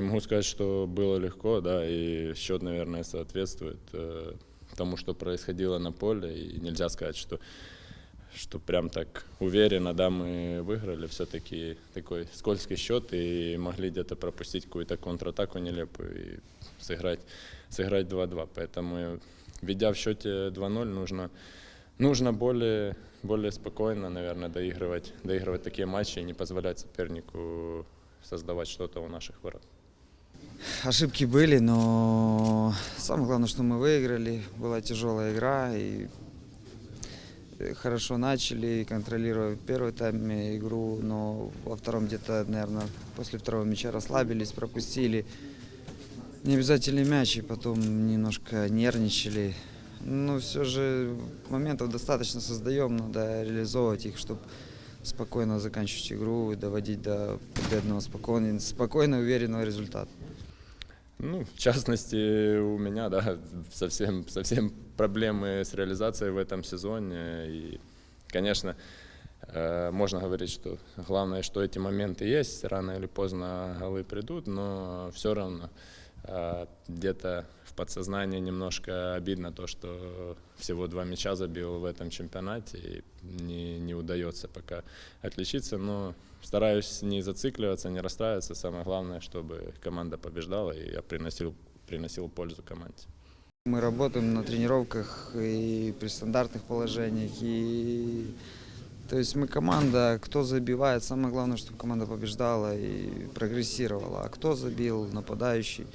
Не могу сказать, что было легко, да, и счет, наверное, соответствует э, тому, что происходило на поле, и нельзя сказать, что что прям так уверенно, да, мы выиграли, все-таки такой скользкий счет и могли где-то пропустить какую-то контратаку нелепую и сыграть, сыграть 2-2. Поэтому, ведя в счете 2-0, нужно, нужно более, более спокойно, наверное, доигрывать, доигрывать такие матчи и не позволять сопернику создавать что-то у наших ворот. Ошибки были, но самое главное, что мы выиграли. Была тяжелая игра и э, хорошо начали, контролировали в первой тайме игру, но во втором где-то, наверное, после второго мяча расслабились, пропустили необязательный мяч и потом немножко нервничали. Но все же моментов достаточно создаем, надо реализовывать их, чтобы спокойно заканчивать игру и доводить до победного спокойного, спокойно уверенного результата. Ну, в частности, у меня, да, совсем, совсем проблемы с реализацией в этом сезоне. И, конечно, э, можно говорить, что главное, что эти моменты есть, рано или поздно голы придут, но все равно э, где-то в подсознании немножко обидно то, что всего два мяча забил в этом чемпионате, и не, не удается пока отличиться, но стараюсь не зацикливаться, не расстраиваться. Самое главное, чтобы команда побеждала, и я приносил, приносил пользу команде. Мы работаем на тренировках и при стандартных положениях. И... То есть мы команда, кто забивает, самое главное, чтобы команда побеждала и прогрессировала. А кто забил, нападающий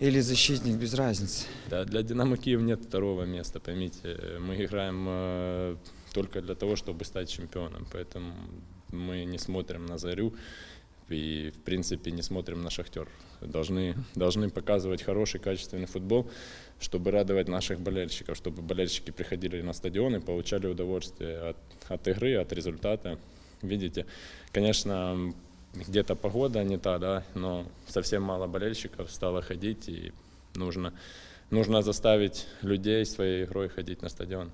или защитник, без разницы. Да, для Динамо Киев нет второго места, поймите. Мы играем э, только для того, чтобы стать чемпионом. Поэтому мы не смотрим на Зарю и, в принципе, не смотрим на Шахтер. Должны, должны показывать хороший, качественный футбол, чтобы радовать наших болельщиков, чтобы болельщики приходили на стадион и получали удовольствие от, от игры, от результата. Видите, конечно, где-то погода не та, да, но совсем мало болельщиков стало ходить, и нужно, нужно заставить людей своей игрой ходить на стадион.